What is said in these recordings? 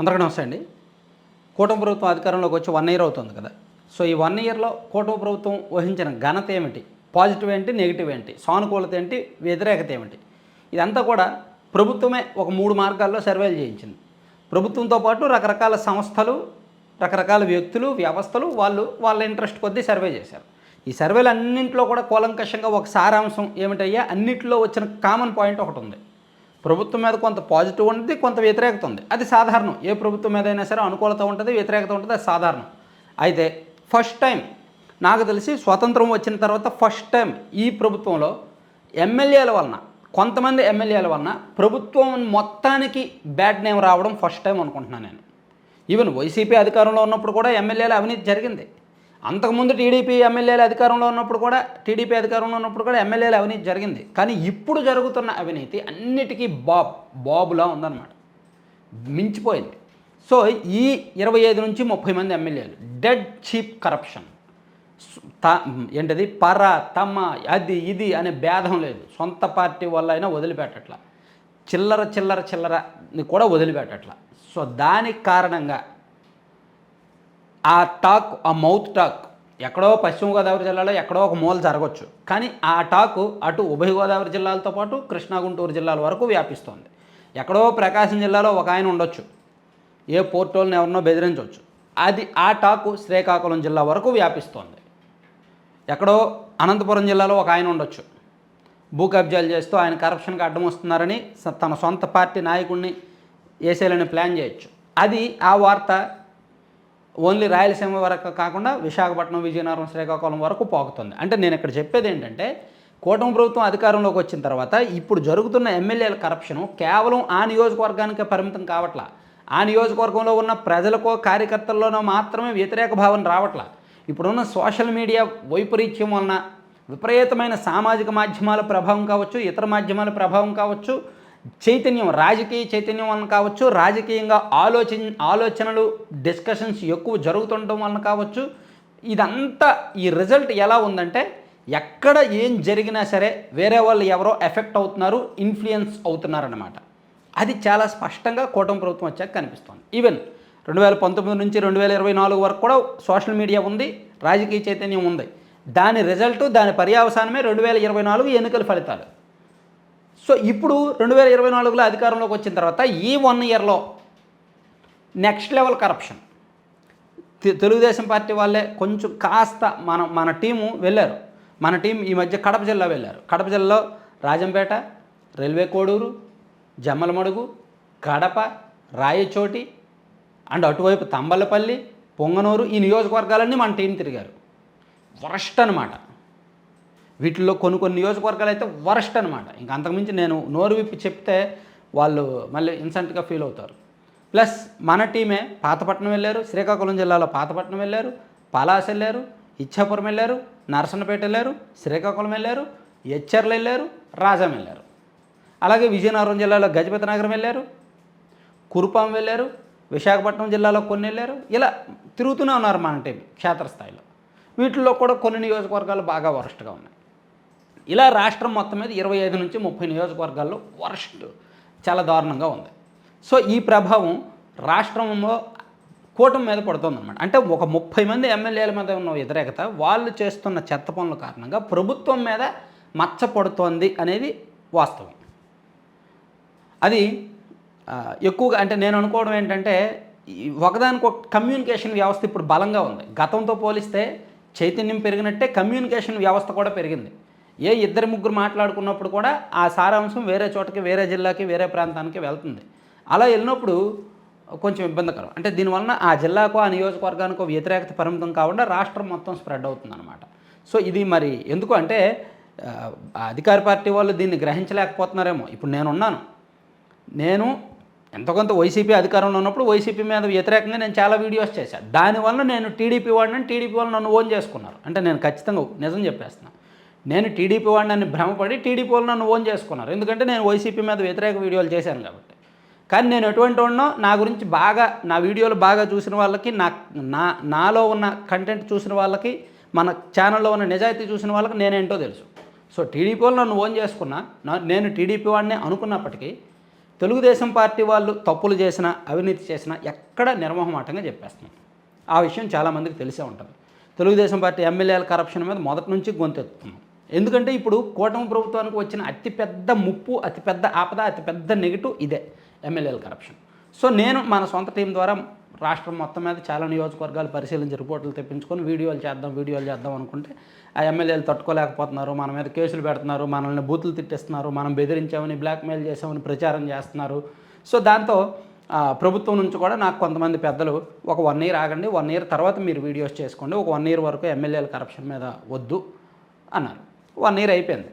అందరికీ నమస్తే అండి. కూటమి ప్రభుత్వం అధికారంలోకి వచ్చి వన్ ఇయర్ అవుతుంది కదా. సో ఈ వన్ ఇయర్లో కూటమి ప్రభుత్వం వహించిన ఘనత ఏమిటి? పాజిటివ్ ఏంటి? నెగిటివ్ ఏంటి? సానుకూలత ఏంటి? వ్యతిరేకత ఏమిటి? ఇదంతా కూడా ప్రభుత్వమే ఒక మూడు మార్గాల్లో సర్వేలు చేయించింది. ప్రభుత్వంతో పాటు రకరకాల సంస్థలు రకరకాల వ్యక్తులు వ్యవస్థలు వాళ్ళు వాళ్ళ ఇంట్రెస్ట్ కొద్దీ సర్వే చేశారు. ఈ సర్వేలు అన్నింటిలో కూడా కూలంకషంగా ఒక సారాంశం ఏమిటయ్యా? అన్నింటిలో వచ్చిన కామన్ పాయింట్ ఒకటి ఉంది. ప్రభుత్వం మీద కొంత పాజిటివ్ ఉంటుంది కొంత వ్యతిరేకత ఉంది. అది సాధారణం. ఏ ప్రభుత్వం మీద అయినా సరే అనుకూలత ఉంటుంది వ్యతిరేకత ఉంటుంది అది సాధారణం. అయితే ఫస్ట్ టైం నాకు తెలిసి స్వతంత్రం వచ్చిన తర్వాత ఫస్ట్ టైం ఈ ప్రభుత్వంలో ఎమ్మెల్యేల వలన కొంతమంది ఎమ్మెల్యేల వలన ప్రభుత్వం మొత్తానికి బ్యాడ్ నేమ్ రావడం ఫస్ట్ టైం అనుకుంటున్నాను నేను. ఈవెన్ వైసీపీ అధికారంలో ఉన్నప్పుడు కూడా ఎమ్మెల్యేల అవినీతి జరిగింది. అంతకుముందు టీడీపీ ఎమ్మెల్యేలు అధికారంలో ఉన్నప్పుడు కూడా టీడీపీ అధికారంలో ఉన్నప్పుడు కూడా ఎమ్మెల్యేలు అవినీతి జరిగింది. కానీ ఇప్పుడు జరుగుతున్న అవినీతి అన్నిటికీ బాబ్ బాబులా ఉందన్నమాట. మించిపోయింది. సో ఈ ఇరవై ఐదు నుంచి ముప్పై మంది ఎమ్మెల్యేలు డెడ్ చీప్ కరప్షన్. త ఏంటది? పర తమ అది ఇది అనే భేదం లేదు. సొంత పార్టీ వల్ల అయినా వదిలిపెట్టట్ల. చిల్లర చిల్లర చిల్లరని కూడా వదిలిపెట్టట్ల. సో దానికి కారణంగా ఆ టాక్ ఆ మౌత్ టాక్ ఎక్కడో పశ్చిమ గోదావరి జిల్లాలో ఎక్కడో ఒక మూల జరగవచ్చు కానీ ఆ టాకు అటు ఉభయ గోదావరి జిల్లాలతో పాటు కృష్ణా గుంటూరు జిల్లాల వరకు వ్యాపిస్తోంది. ఎక్కడో ప్రకాశం జిల్లాలో ఒక ఆయన ఉండొచ్చు. ఏ పోర్టోల్ని ఎవరినో బెదిరించవచ్చు అది ఆ టాకు శ్రీకాకుళం జిల్లా వరకు వ్యాపిస్తోంది. ఎక్కడో అనంతపురం జిల్లాలో ఒక ఆయన ఉండొచ్చు. భూ కబ్జాలు చేస్తూ ఆయన కరప్షన్కి అడ్డం వస్తున్నారని తన సొంత పార్టీ నాయకుడిని వేసేయాలని ప్లాన్ చేయొచ్చు. అది ఆ వార్త ఓన్లీ రాయలసీమ వరకు కాకుండా విశాఖపట్నం విజయనగరం శ్రీకాకుళం వరకు పోకుతుంది అంటే నేను ఇక్కడ చెప్పేది ఏంటంటే కూటమి ప్రభుత్వం అధికారంలోకి వచ్చిన తర్వాత ఇప్పుడు జరుగుతున్న ఎమ్మెల్యేల కరప్షన్ కేవలం ఆ నియోజకవర్గానికే పరిమితం కావట్లా. ఆ నియోజకవర్గంలో ఉన్న ప్రజలకో కార్యకర్తల్లోనో మాత్రమే వ్యతిరేక భావన రావట్లా. ఇప్పుడున్న సోషల్ మీడియా వైపరీత్యం వలన విపరీతమైన సామాజిక మాధ్యమాల ప్రభావం కావచ్చు ఇతర మాధ్యమాల ప్రభావం కావచ్చు చైతన్యం రాజకీయ చైతన్యం వలన కావచ్చు రాజకీయంగా ఆలోచన ఆలోచనలు డిస్కషన్స్ ఎక్కువ జరుగుతుండటం వలన కావచ్చు ఇదంతా ఈ రిజల్ట్ ఎలా ఉందంటే ఎక్కడ ఏం జరిగినా సరే వేరే వాళ్ళు ఎవరో ఎఫెక్ట్ అవుతున్నారు ఇన్ఫ్లుయెన్స్ అవుతున్నారన్నమాట. అది చాలా స్పష్టంగా కూటమి ప్రభుత్వం వచ్చాక కనిపిస్తుంది. ఈవెన్ రెండు వేల పంతొమ్మిది నుంచి రెండు వేల ఇరవై నాలుగు వరకు కూడా సోషల్ మీడియా ఉంది రాజకీయ చైతన్యం ఉంది. దాని రిజల్ట్ దాని పర్యావసానమే రెండు వేల ఇరవై నాలుగు ఎన్నికల ఫలితాలు. సో ఇప్పుడు రెండు వేల ఇరవై నాలుగులో అధికారంలోకి వచ్చిన తర్వాత ఈ వన్ ఇయర్లో next level corruption Telugu Desam party వాళ్ళే కొంచెం కాస్త మన మన టీము వెళ్ళారు. మన టీం ఈ మధ్య కడప జిల్లా వెళ్ళారు. కడప జిల్లాలో రాజంపేట రైల్వే కోడూరు జమ్మలమడుగు కడప రాయచోటి అండ్ అటువైపు తంబలపల్లి పొంగనూరు ఈ నియోజకవర్గాలన్నీ మన టీం తిరిగారు. వరస్ట్ అనమాట వీటిల్లో కొన్ని కొన్ని నియోజకవర్గాలు అయితే వరస్ట్ అనమాట ఇంకా అంతకుమించి నేను నోరు విప్పి చెప్తే వాళ్ళు మళ్ళీ ఇన్సెంట్గా ఫీల్ అవుతారు. ప్లస్ మన టీమే పాతపట్నం వెళ్ళారు శ్రీకాకుళం జిల్లాలో పాతపట్నం వెళ్ళారు పలాస్ వెళ్ళారు ఇచ్చాపురం వెళ్ళారు నరసన్నపేట వెళ్ళారు శ్రీకాకుళం వెళ్ళారు ఎచ్చర్లు వెళ్ళారు రాజాం వెళ్ళారు. అలాగే విజయనగరం జిల్లాలో గజపతి నగరం వెళ్ళారు కురుపాం వెళ్ళారు విశాఖపట్నం జిల్లాలో కొన్ని వెళ్ళారు ఇలా తిరుగుతూనే ఉన్నారు మన టీం క్షేత్రస్థాయిలో. వీటిల్లో కూడా కొన్ని నియోజకవర్గాలు బాగా వరస్ట్గా ఉన్నాయి. ఇలా రాష్ట్రం మొత్తం మీద ఇరవై ఐదు నుంచి ముప్పై నియోజకవర్గాల్లో వరస్ట్. చాలా దారుణంగా ఉంది. సో ఈ ప్రభావం రాష్ట్రంలో కూటమి మీద పడుతుందన్నమాట. అంటే ఒక ముప్పై మంది ఎమ్మెల్యేల మీద ఉన్న వ్యతిరేకత వాళ్ళు చేస్తున్న చెత్త పనుల కారణంగా ప్రభుత్వం మీద మచ్చ పడుతోంది అనేది వాస్తవం. అది ఎక్కువగా అంటే నేను అనుకోవడం ఏంటంటే ఈ ఒకదానికి ఒక కమ్యూనికేషన్ వ్యవస్థ ఇప్పుడు బలంగా ఉంది. గతంతో పోలిస్తే చైతన్యం పెరిగినట్టే కమ్యూనికేషన్ వ్యవస్థ కూడా పెరిగింది. ఏ ఇద్దరు ముగ్గురు మాట్లాడుకున్నప్పుడు కూడా ఆ సారాంశం వేరే చోటకి వేరే జిల్లాకి వేరే ప్రాంతానికి వెళ్తుంది. అలా వెళ్ళినప్పుడు కొంచెం ఇబ్బందికరం. అంటే దీనివలన ఆ జిల్లాకో ఆ నియోజకవర్గానికో వ్యతిరేకత పరిమితం కాకుండా రాష్ట్రం మొత్తం స్ప్రెడ్ అవుతుందన్నమాట. సో ఇది మరి ఎందుకు అంటే అధికార పార్టీ వాళ్ళు దీన్ని గ్రహించలేకపోతున్నారేమో. ఇప్పుడు నేనున్నాను. నేను ఎంతో కొంత వైసీపీ అధికారంలో ఉన్నప్పుడు వైసీపీ మీద వ్యతిరేకంగా నేను చాలా వీడియోస్ చేశాను దానివల్ల నేను టీడీపీ వాడిని టీడీపీ వాళ్ళు నన్ను ఓన్ చేసుకున్నారు. అంటే నేను ఖచ్చితంగా నిజం చెప్పేస్తున్నాను నేను టీడీపీ వాడిని భ్రమపడి టీడీపీ వాళ్ళు నన్ను ఓన్ చేసుకున్నారు. ఎందుకంటే నేను వైసీపీ మీద వ్యతిరేక వీడియోలు చేశాను కాబట్టి. కానీ నేను ఎటువంటి వాడినో నా గురించి బాగా నా వీడియోలు బాగా చూసిన వాళ్ళకి నా నా నాలో ఉన్న కంటెంట్ చూసిన వాళ్ళకి మన ఛానల్లో ఉన్న నిజాయితీ చూసిన వాళ్ళకి నేనేంటో తెలుసు. సో టీడీపీ వాళ్ళు నన్ను ఓన్ చేసుకున్నా నేను టీడీపీ వాడిని అనుకున్నప్పటికీ తెలుగుదేశం పార్టీ వాళ్ళు తప్పులు చేసినా అవినీతి చేసినా ఎక్కడ నిర్మోహమాటంగా చెప్పేస్తున్నాను ఆ విషయం చాలామందికి తెలిసే ఉంటుంది. తెలుగుదేశం పార్టీ ఎమ్మెల్యేల కరప్షన్ మీద మొదటి నుంచి గొంతెత్తుతున్నాం. ఎందుకంటే ఇప్పుడు కూటమి ప్రభుత్వానికి వచ్చిన అతిపెద్ద ముప్పు అతిపెద్ద ఆపద అతిపెద్ద నెగిటివ్ ఇదే ఎమ్మెల్యేల కరప్షన్. సో నేను మన సొంత టీం ద్వారా రాష్ట్రం మొత్తం మీద చాలా నియోజకవర్గాలు పరిశీలించి రిపోర్టులు తెప్పించుకొని వీడియోలు చేద్దాం వీడియోలు చేద్దాం అనుకుంటే ఆ ఎమ్మెల్యేలు తట్టుకోలేకపోతున్నారు మన మీద కేసులు పెడుతున్నారు మనల్ని బూతులు తిట్టిస్తున్నారు మనం బెదిరించామని బ్లాక్మెయిల్ చేసామని ప్రచారం చేస్తున్నారు. సో దాంతో ప్రభుత్వం నుంచి కూడా నాకు కొంతమంది పెద్దలు ఒక వన్ ఇయర్ ఆగండి వన్ ఇయర్ తర్వాత మీరు వీడియోస్ చేసుకోండి ఒక వన్ ఇయర్ వరకు ఎమ్మెల్యేల కరప్షన్ మీద వద్దు అన్నారు. వన్ ఇయర్ అయిపోయింది.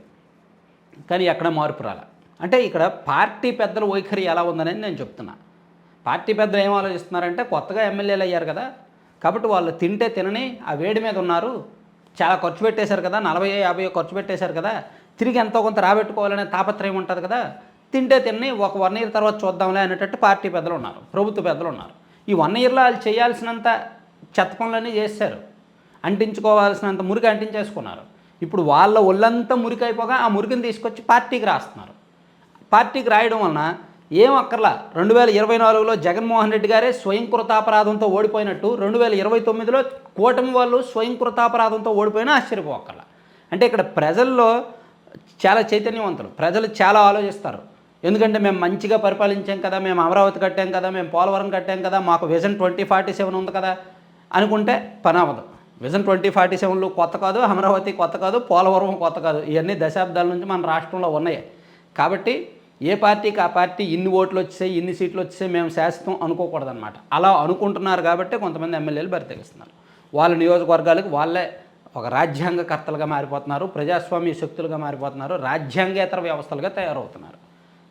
కానీ ఎక్కడ మార్పు రాలే? అంటే ఇక్కడ పార్టీ పెద్దల వైఖరి ఎలా ఉందనేది నేను చెప్తున్నా. పార్టీ పెద్దలు ఏం ఆలోచిస్తున్నారంటే కొత్తగా ఎమ్మెల్యేలు అయ్యారు కదా కాబట్టి వాళ్ళు తింటే తినని ఆ వేడి మీద ఉన్నారు. చాలా ఖర్చు పెట్టేశారు కదా నలభై యాభై ఖర్చు పెట్టేశారు కదా తిరిగి ఎంతో కొంత రాబెట్టుకోవాలనే తాపత్రయం ఉంటుంది కదా తింటే తిని ఒక వన్ ఇయర్ తర్వాత చూద్దాంలే అనేటట్టు పార్టీ పెద్దలు ఉన్నారు ప్రభుత్వ పెద్దలు ఉన్నారు. ఈ వన్ ఇయర్లో వాళ్ళు చేయాల్సినంత చెత్త పనులన్నీ చేశారు అంటించుకోవాల్సినంత మురికి అంటించేసుకున్నారు. ఇప్పుడు వాళ్ళ ఒళ్ళంతా మురికి అయిపోగా ఆ మురికిని తీసుకొచ్చి పార్టీకి రాస్తున్నారు. పార్టీకి రాయడం వలన ఏం అక్కర్లా? రెండు వేల ఇరవై నాలుగులో జగన్మోహన్ రెడ్డి గారే స్వయంకృతాపరాధంతో ఓడిపోయినట్టు రెండు వేల ఇరవై తొమ్మిదిలో కూటమి వాళ్ళు స్వయంకృతాపరాధంతో ఓడిపోయినా ఆశ్చర్యపోకర్లా. అంటే ఇక్కడ ప్రజల్లో చాలా చైతన్యవంతులు ప్రజలు చాలా ఆలోచిస్తారు. ఎందుకంటే మేము మంచిగా పరిపాలించాం కదా మేము అమరావతి కట్టాం కదా మేము పోలవరం కట్టాం కదా మాకు విజన్ ట్వంటీ ఫార్టీ సెవెన్ ఉంది కదా అనుకుంటే పని అవ్వదు. విజన్ ట్వంటీ ఫార్టీ సెవెన్లు కొత్త కాదు అమరావతి కొత్త కాదు పోలవరం కొత్త కాదు. ఇవన్నీ దశాబ్దాల నుంచి మన రాష్ట్రంలో ఉన్నాయి. కాబట్టి ఏ పార్టీకి ఆ పార్టీ ఇన్ని ఓట్లు వచ్చాయి ఇన్ని సీట్లు వచ్చాయి మేము శాశ్వతం అనుకోకూడదన్నమాట. అలా అనుకుంటున్నారు కాబట్టి కొంతమంది ఎమ్మెల్యేలు బరితెగిస్తున్నారు. వాళ్ళ నియోజకవర్గాలకు వాళ్ళే ఒక రాజ్యాంగకర్తలుగా మారిపోతున్నారు ప్రజాస్వామ్య శక్తులుగా మారిపోతున్నారు రాజ్యాంగేతర వ్యవస్థలుగా తయారవుతున్నారు.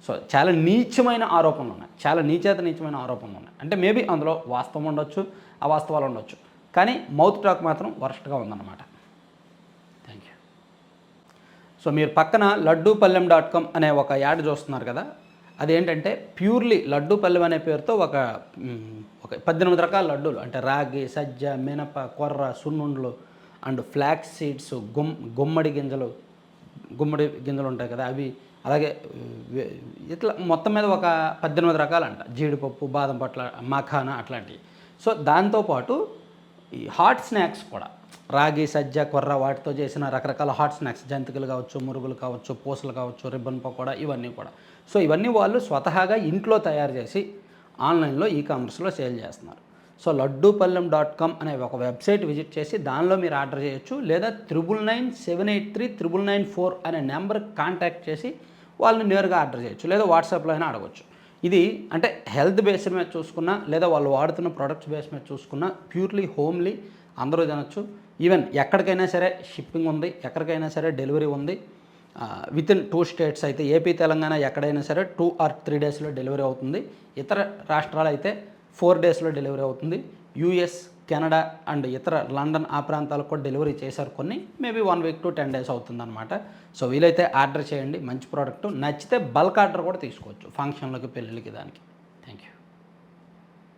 సో చాలా నీచమైన ఆరోపణలు ఉన్నాయి. చాలా నీచేత నీచమైన ఆరోపణలు ఉన్నాయి. అంటే మేబీ అందులో వాస్తవం ఉండొచ్చు అవాస్తవాలు ఉండొచ్చు. కానీ మౌత్ టాక్ మాత్రం వరస్ట్గా ఉందన్నమాట. థ్యాంక్ యూ సో మీరు పక్కన లడ్డూ పల్లెం డాట్ కామ్ అనే ఒక యాడ్ చూస్తున్నారు కదా అదేంటంటే ప్యూర్లీ లడ్డూ పల్లెం అనే పేరుతో ఒక ఒక పద్దెనిమిది రకాల లడ్డూలు అంటే రాగి సజ్జ మినప కొర్ర సున్నుండ్లు అండ్ ఫ్లాక్స్ సీడ్స్ గుమ్ గుమ్మడి గింజలు గుమ్మడి గింజలు ఉంటాయి కదా అవి అలాగే ఇట్లా మొత్తం మీద ఒక పద్దెనిమిది రకాలంట. జీడిపప్పు బాదం పట్ల మఖానా అట్లాంటివి. సో దాంతోపాటు ఈ హాట్ స్నాక్స్ కూడా. రాగి సజ్జ కొర్ర వాటితో చేసిన రకరకాల హాట్ స్నాక్స్ జంతికలు కావచ్చు మురుగులు కావచ్చు పూసలు కావచ్చు రిబ్బన్ పకోడా ఇవన్నీ కూడా. సో ఇవన్నీ వాళ్ళు స్వతహాగా ఇంట్లో తయారు చేసి ఆన్లైన్లో ఈ కామర్స్లో సేల్ చేస్తున్నారు. సో లడ్డూపల్లెం డాట్ కామ్ అనే ఒక వెబ్సైట్ విజిట్ చేసి దానిలో మీరు ఆర్డర్ చేయొచ్చు. లేదా triple nine seven eight three triple nine four అనే నెంబర్కి కాంటాక్ట్ చేసి వాళ్ళని నేరుగా ఆర్డర్ చేయొచ్చు. లేదా వాట్సాప్లో అయినా అడగచ్చు. ఇది అంటే హెల్త్ బేస్ మీద చూసుకున్నా లేదా వాళ్ళు వాడుతున్న ప్రొడక్ట్స్ బేస్ మీద చూసుకున్నా ప్యూర్లీ హోమ్లీ అందరూ తినొచ్చు. ఈవెన్ ఎక్కడికైనా సరే షిప్పింగ్ ఉంది ఎక్కడికైనా సరే డెలివరీ ఉంది. విత్ ఇన్ టూ స్టేట్స్ అయితే ఏపీ తెలంగాణ ఎక్కడైనా సరే టూ ఆర్ త్రీ డేస్లో డెలివరీ అవుతుంది. ఇతర రాష్ట్రాలు అయితే ఫోర్ డేస్లో డెలివరీ అవుతుంది. యూఎస్ కెనడా అండ్ ఇతర లండన్ ఆ ప్రాంతాలకు కూడా డెలివరీ చేశారు కొన్ని. Maybe one week to ten days అవుతుందన్నమాట. సో వీలైతే ఆర్డర్ చేయండి మంచి ప్రోడక్ట్. నచ్చితే బల్క్ ఆర్డర్ కూడా తీసుకోవచ్చు ఫంక్షన్లకి పెళ్ళిళ్ళకి దానికి.